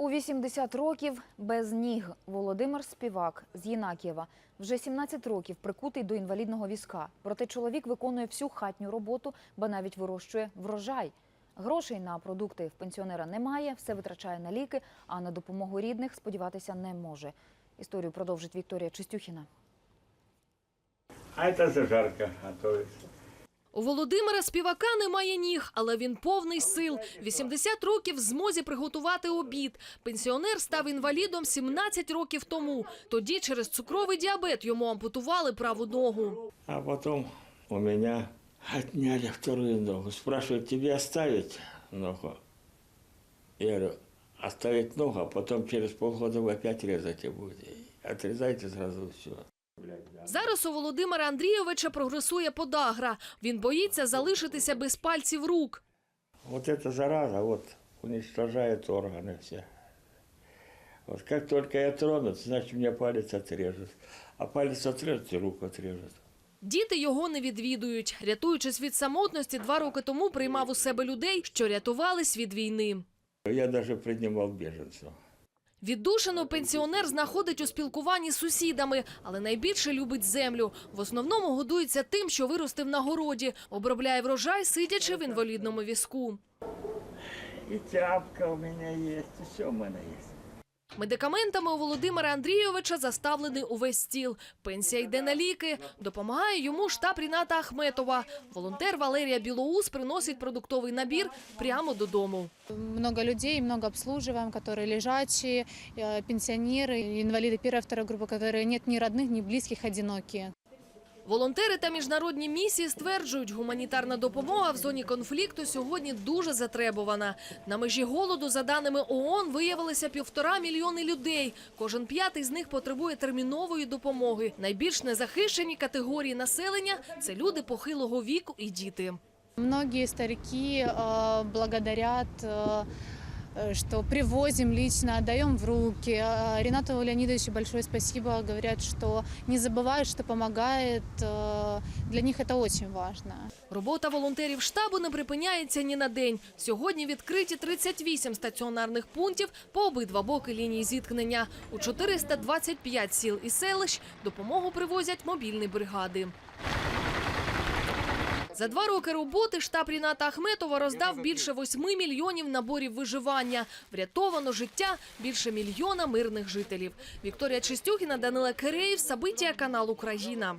У 80 років без ніг Володимир Співак з Єнакієва вже 17 років прикутий до інвалідного візка. Проте чоловік виконує всю хатню роботу, ба навіть вирощує врожай. Грошей на продукти в пенсіонера немає, все витрачає на ліки, а на допомогу рідних сподіватися не може. Історію продовжить Вікторія Чистюхіна. А это зажарка готовится. У Володимира Співака немає ніг, але він повний сил. 80 років в змозі приготувати обід. Пенсіонер став інвалідом 17 років тому. Тоді через цукровий діабет йому ампутували праву ногу. А потом у меня отняли вторую ногу. Спрашивают, тебе оставить ногу? Я говорю, оставить ногу, а потом через полгода опять резать и будете. Отрезайте сразу все. Зараз у Володимира Андрійовича прогресує подагра. Він боїться залишитися без пальців рук. Вот эта зараза вот уничтожает органы все. Вот как только я тронут, значит мне палец отрежут. А палец отрежут и руку отрежут. Діти його не відвідують. Рятуючись від самотності, два роки тому приймав у себе людей, що рятувались від війни. Я даже принимал беженцев. Віддушину пенсіонер знаходить у спілкуванні з сусідами, але найбільше любить землю. В основному годується тим, що виростив на городі, обробляє врожай, сидячи в інвалідному візку. І тяпка у мене є, і все в мене есть. Медикаментами у Володимира Андрійовича заставлений увесь стіл. Пенсія йде на ліки. Допомагає йому штаб Ріната Ахметова. Волонтер Валерія Білоус приносить продуктовий набір прямо додому. Много людей, много обслуживаем, которые лежачие, э, пенсионеры, инвалиды первой, второй группы, которые нет ни родных, ни близких, одинокие. Волонтери та міжнародні місії стверджують, гуманітарна допомога в зоні конфлікту сьогодні дуже затребувана. На межі голоду, за даними ООН, виявилося півтора мільйони людей. Кожен п'ятий з них потребує термінової допомоги. Найбільш незахищені категорії населення це люди похилого віку і діти. Многие старики э, благодарят, э, э, что привозим лично, отдаем в руки. Э, Ренату Леонидовичу большое спасибо. Говорят, что не забывают, что помогает. Э, Для них это очень важно. Робота волонтерів штабу не припиняється ні на день. Сьогодні відкриті 38 стаціонарних пунктів по обидва боки лінії зіткнення. У 425 сіл і селищ допомогу привозять мобільні бригади. За два роки роботи штаб Ріната Ахметова роздав більше 8 мільйонів наборів виживання. Врятовано життя більше мільйона мирних жителів. Вікторія Чистюхіна, Данила Киреєв, Сабиття, канал Україна.